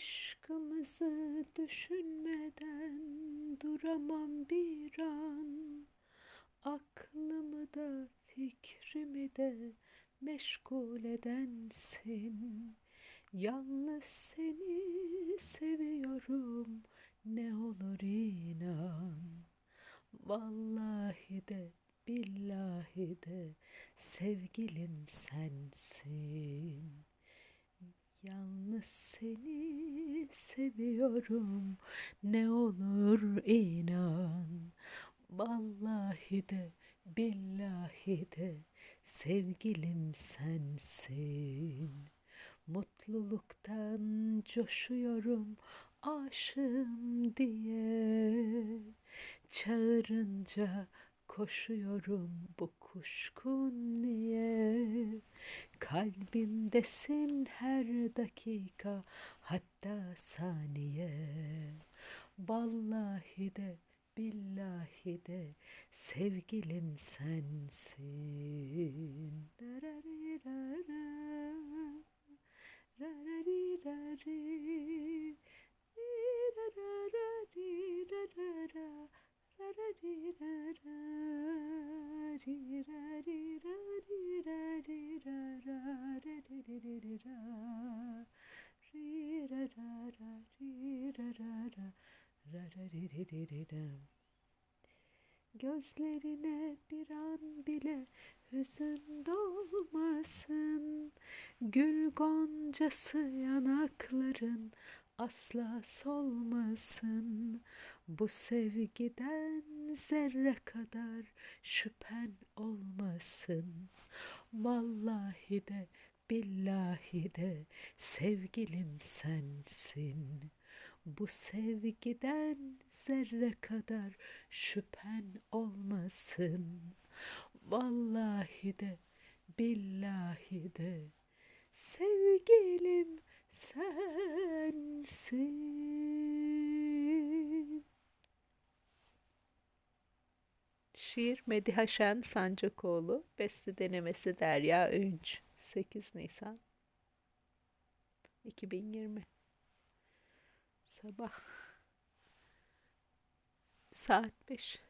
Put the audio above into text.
Aşkımızı düşünmeden duramam bir an. Aklımı da fikrimi de meşgul edensin. Yalnız seni seviyorum ne olur inan. Vallahi de billahi de sevgilim sensin. Yalnız seni seviyorum. Ne olur inan Vallahi de billahi de sevgilim sensin. Mutluluktan coşuyorum aşığım diye Çağırınca koşuyorum bu kuşkun niye? Kalbimdesin her dakika hatta saniye. Vallahi de billahi de sevgilim sensin. Rararirara, Gözlerine bir an bile hüzün dolmasın. Gül goncası yanakların asla solmasın. Bu sevgiden zerre kadar şüphen olmasın. Vallahi de billahi de sevgilim sensin. Bu sevgiden zerre kadar şüphen olmasın. Vallahi de billahi de sevgilim sensin. Şiir Mediha Şen Sancakoğlu, beste denemesi Derya Öğünç, 8 Nisan 2020 Sabah saat 5